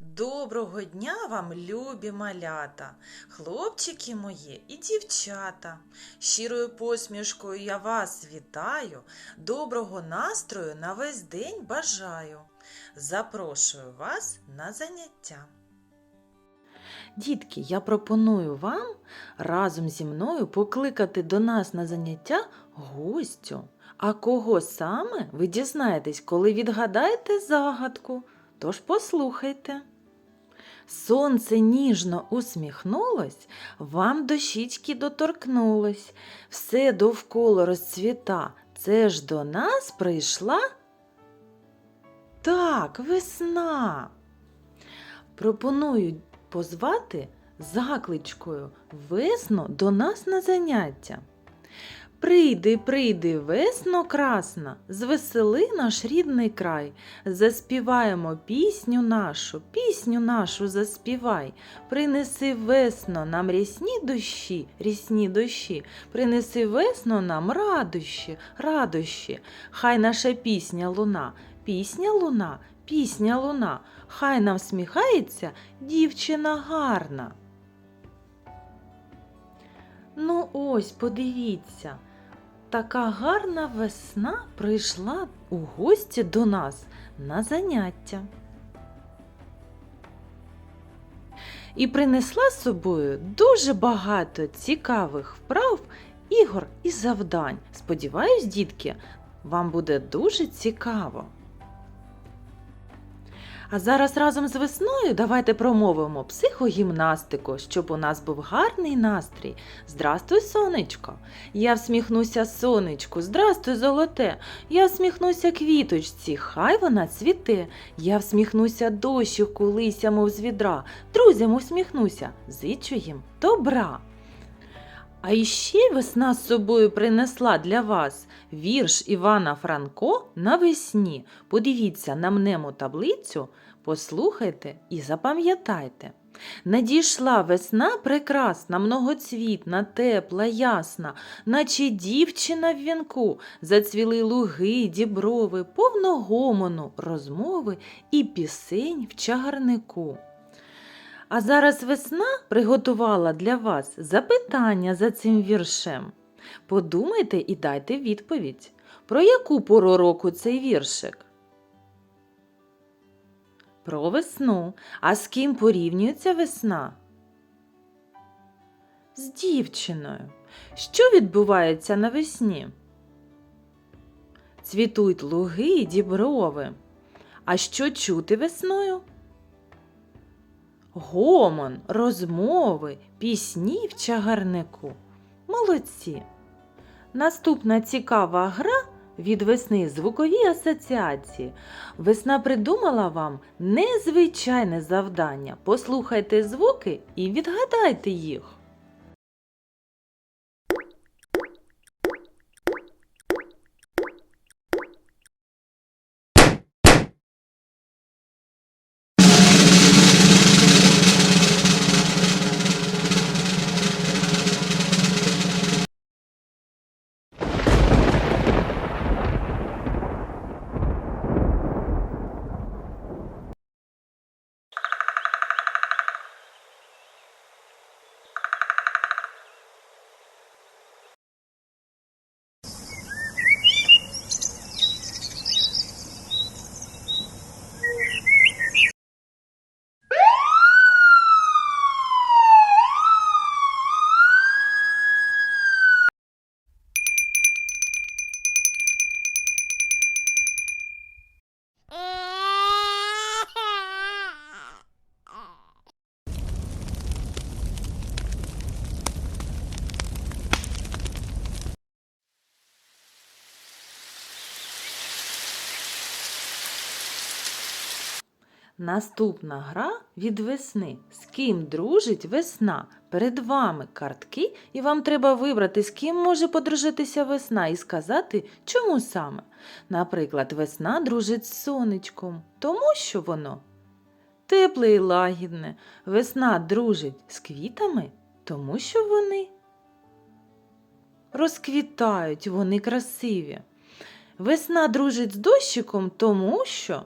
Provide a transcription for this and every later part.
Доброго дня вам, любі малята, хлопчики мої і дівчата. Щирою посмішкою я вас вітаю, доброго настрою на весь день бажаю. Запрошую вас на заняття. Дітки, я пропоную вам разом зі мною покликати до нас на заняття гостю. А кого саме ви дізнаєтесь, коли відгадаєте загадку? Тож послухайте. Сонце ніжно усміхнулось, вам до щічки доторкнулось, все довкола розцвіта. Це ж до нас прийшла? Так, весна. Пропоную позвати закличкою весну до нас на заняття. Прийди, прийди, весно красна, звесели наш рідний край, заспіваємо пісню нашу, пісню нашу заспівай, принеси весно нам рясні дощі, рясні дощі, принеси весно нам радощі, радощі, хай наша пісня луна, пісня луна, пісня луна, хай нам сміхається дівчина гарна. Ну ось, подивіться, така гарна весна прийшла у гості до нас на заняття. І принесла з собою дуже багато цікавих вправ, ігор і завдань. Сподіваюсь, дітки, вам буде дуже цікаво. А зараз разом з весною давайте промовимо психогімнастику, щоб у нас був гарний настрій. Здрастуй, сонечко! Я всміхнуся сонечку, здрастуй, золоте. Я всміхнуся квіточці, хай вона цвіте. Я всміхнуся дощику, лися, мов з відра. Друзям усміхнуся, зичу їм добра. А іще весна з собою принесла для вас вірш Івана Франко навесні. Подивіться на мнему таблицю, послухайте і запам'ятайте. Надійшла весна прекрасна, многоцвітна, тепла, ясна, наче дівчина в вінку, зацвіли луги, діброви, повно гомону, розмови і пісень в чагарнику. А зараз весна приготувала для вас запитання за цим віршем. Подумайте і дайте відповідь. Про яку пору року цей віршик? Про весну. А з ким порівнюється весна? З дівчиною. Що відбувається навесні? Цвітуть луги і діброви. А що чути весною? Гомон, розмови, пісні в чагарнику. Молодці! Наступна цікава гра від весни звукові асоціації. Весна придумала вам незвичайне завдання. Послухайте звуки і відгадайте їх. Наступна гра від весни. З ким дружить весна? Перед вами картки, і вам треба вибрати, з ким може подружитися весна, і сказати, чому саме. Наприклад, весна дружить з сонечком, тому що воно тепле і лагідне. Весна дружить з квітами, тому що вони розквітають, вони красиві. Весна дружить з дощиком, тому що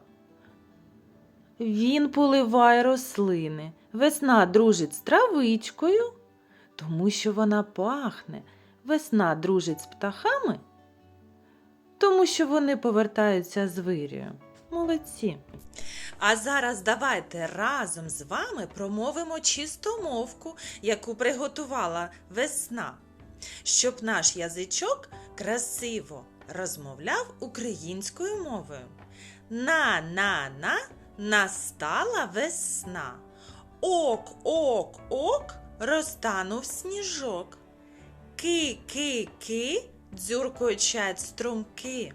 Він поливає рослини. Весна дружить з травичкою, тому що вона пахне. Весна дружить з птахами, тому що вони повертаються з вирію. Молодці. А зараз давайте разом з вами промовимо чистомовку, яку приготувала весна, щоб наш язичок красиво розмовляв українською мовою. На-на-на настала весна. Ок, ок, ок, розтанув сніжок. Ки-ки-ки, дзюркочать струмки.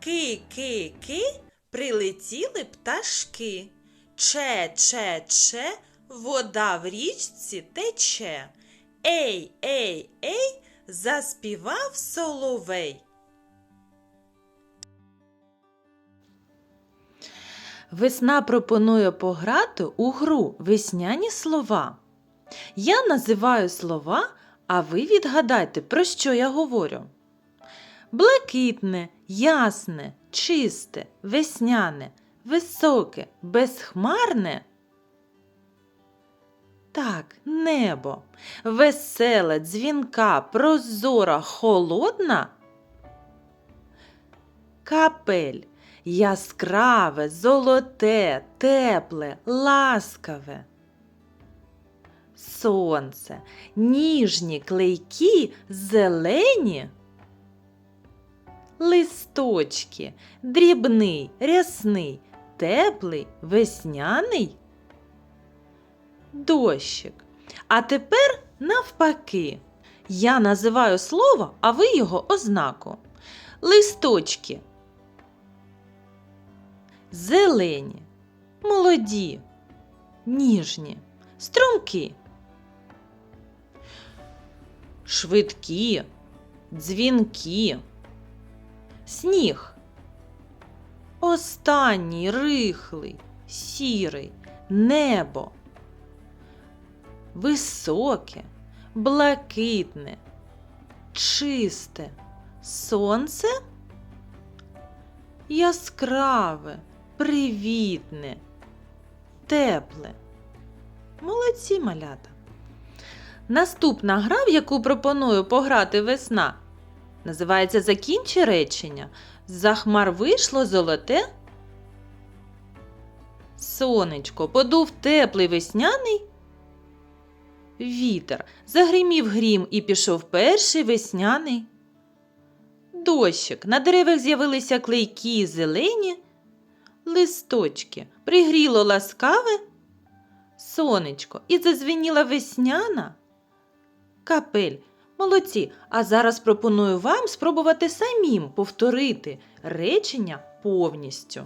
Ки-ки-ки, прилетіли пташки. Че-че-че, вода в річці тече. Ей, ей, ей, заспівав соловей. Весна пропонує пограти у гру весняні слова. Я називаю слова, а ви відгадайте, про що я говорю. Блакитне, ясне, чисте, весняне, високе, безхмарне. Так, небо, весела, дзвінка, прозора, холодна. Капель, яскраве, золоте, тепле, ласкаве. Сонце, ніжні, клейкі, зелені. Листочки, дрібний, рясний, теплий, весняний. Дощик. А тепер навпаки. Я називаю слово, а ви його ознаку. Листочки. Зелені, молоді, ніжні, струмкі. Швидкі, дзвінкі, сніг. Останній рихлий, сірий, небо. Високе, блакитне, чисте, сонце яскраве, привітне, тепле. Молодці малята. Наступна гра, в яку пропоную пограти весна, називається Закінчи речення. За хмар вийшло золоте. Сонечко, подув теплий весняний. Вітер загримів грім і пішов перший весняний. Дощик, на деревах з'явилися клейкі зелені, листочки, пригріло ласкаве, сонечко і зазвеніла весняна. Капель, молодці, а зараз пропоную вам спробувати самим повторити речення повністю.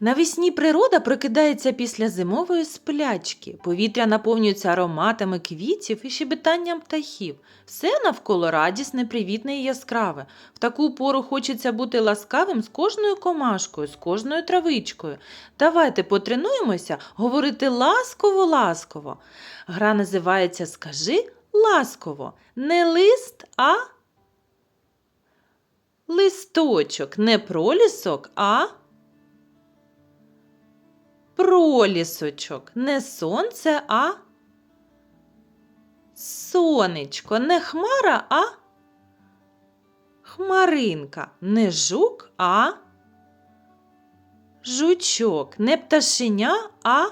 Навесні природа прокидається після зимової сплячки. Повітря наповнюється ароматами квітів і щебетанням птахів. Все навколо радісне, привітне і яскраве. В таку пору хочеться бути ласкавим з кожною комашкою, з кожною травичкою. Давайте потренуємося говорити ласково-ласково. Гра називається Скажи ласково. Не лист, а листочок, не пролісок, а пролісочок, не сонце, а сонечко, не хмара, а хмаринка, не жук, а жучок, не пташеня, а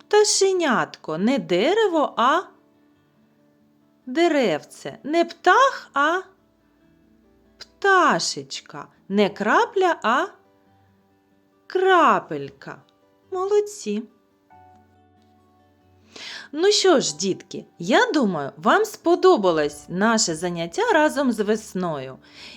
пташенятко, не дерево, а деревце, не птах, а пташечка, не крапля, а крапелька. Молодці. Ну що ж, дітки, я думаю, вам сподобалось наше заняття разом з весною.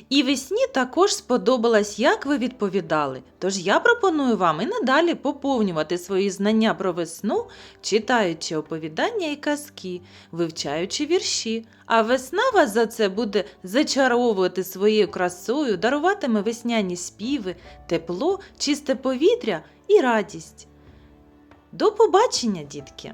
І весні також сподобалось, як ви відповідали. Тож я пропоную вам і надалі поповнювати свої знання про весну, читаючи оповідання і казки, вивчаючи вірші. А весна вас за це буде зачаровувати своєю красою, даруватиме весняні співи, тепло, чисте повітря і радість. До побачення, дітки!